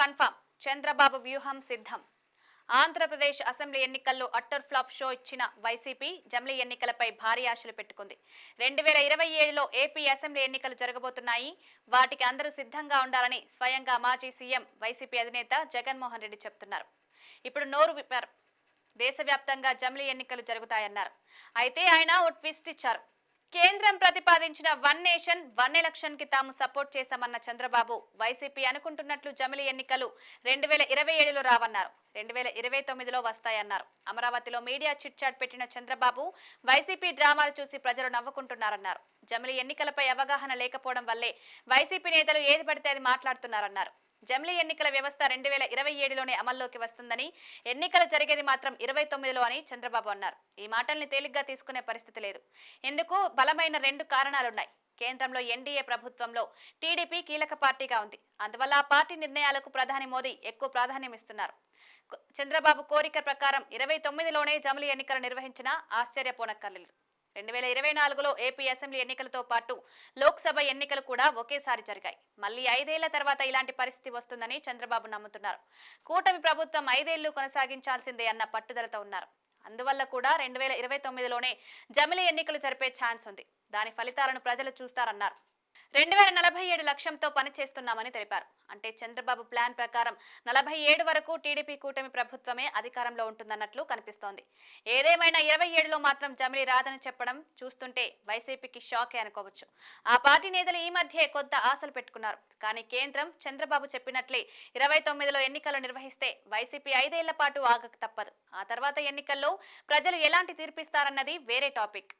Confirm. Chandrababu వ్యూహం సిద్ధం. Andhra Pradesh assembly ఎన్నికల్లో అట్టర్ ఫ్లాప్ షో ఇచ్చిన వైసీపీ జమిలీ ఎన్నికలపై భారీ ఆశలు పెట్టుకుంది. రెండు వేల ఇరవై ఏడులో ఏపీ అసెంబ్లీ ఎన్నికలు జరగబోతున్నాయి. వాటికి అందరూ సిద్ధంగా ఉండాలని స్వయంగా మాజీ సీఎం వైసీపీ అధినేత జగన్మోహన్ రెడ్డి చెబుతున్నారు ఇప్పుడు నోరు విప్పారు. దేశవ్యాప్తంగా జమిలీ ఎన్నికలు జరుగుతాయన్నారు. అయితే ఆయన ఓ ట్విస్ట్ ఇచ్చారు. కేంద్రం ప్రతిపాదించిన వన్ నేషన్ వన్ ఎలక్షన్కి తాము సపోర్ట్ చేశామన్న చంద్రబాబు. వైసీపీ అనుకుంటున్నట్లు జమిలి ఎన్నికలు రెండు వేల ఇరవై ఏడులో రావన్నారు. రెండు వేల ఇరవై తొమ్మిదిలో వస్తాయన్నారు. అమరావతిలో మీడియా చిట్ చాట్ పెట్టిన చంద్రబాబు వైసీపీ డ్రామాలు చూసి ప్రజలు నవ్వుకుంటున్నారన్నారు. జమిలి ఎన్నికలపై అవగాహన లేకపోవడం వల్లే వైసీపీ నేతలు ఏది పడితే అది మాట్లాడుతున్నారన్నారు. జమిలీ ఎన్నికల వ్యవస్థ రెండు వేల ఇరవై ఏడులోనే అమల్లోకి వస్తుందని ఎన్నికలు జరిగేది మాత్రం ఇరవై తొమ్మిదిలో అని చంద్రబాబు అన్నారు. ఈ మాటల్ని తేలిగ్గా తీసుకునే పరిస్థితి లేదు. ఇందుకు బలమైన రెండు కారణాలున్నాయి. కేంద్రంలో ఎన్డీఏ ప్రభుత్వంలో టీడీపీ కీలక పార్టీగా ఉంది. అందువల్ల ఆ పార్టీ నిర్ణయాలకు ప్రధాని మోదీ ఎక్కువ ప్రాధాన్యం ఇస్తున్నారు. చంద్రబాబు కోరిక ప్రకారం ఇరవై తొమ్మిదిలోనే జమిలీ ఎన్నికలు నిర్వహించినా ఆశ్చర్యపోనక్కర్లేదు. రెండు వేల ఇరవై నాలుగులో ఏపీ అసెంబ్లీ ఎన్నికలతో పాటు లోక్సభ ఎన్నికలు కూడా ఒకేసారి జరిగాయి. మళ్ళీ ఐదేళ్ళ తర్వాత ఇలాంటి పరిస్థితి వస్తుందని చంద్రబాబు నమ్ముతున్నారు. కూటమి ప్రభుత్వం ఐదేళ్ళు కొనసాగించాల్సిందే అన్న పట్టుదలతో ఉన్నారు. అందువల్ల కూడా రెండు వేల ఇరవై తొమ్మిదిలోనే జమిలీ ఎన్నికలు జరిపే ఛాన్స్ ఉంది. దాని ఫలితాలను ప్రజలు చూస్తారన్నారు. రెండు వేల నలభై ఏడు లక్ష్యంతో పనిచేస్తున్నామని తెలిపారు. అంటే చంద్రబాబు ప్లాన్ ప్రకారం నలభై ఏడు వరకు టీడీపీ కూటమి ప్రభుత్వమే అధికారంలో ఉంటుందన్నట్లు కనిపిస్తోంది. ఏదేమైనా ఇరవై ఏడులో మాత్రం జమిలీ రాదని చెప్పడం చూస్తుంటే వైసీపీకి షాకే అనుకోవచ్చు. ఆ పార్టీ నేతలు ఈ మధ్య కొత్త ఆశలు పెట్టుకున్నారు. కానీ కేంద్రం చంద్రబాబు చెప్పినట్లే ఇరవై తొమ్మిదిలో ఎన్నికలు నిర్వహిస్తే వైసీపీ ఐదేళ్ళ పాటు ఆగక తప్పదు. ఆ తర్వాత ఎన్నికల్లో ప్రజలు ఎలాంటి తీర్పిస్తారన్నది వేరే టాపిక్.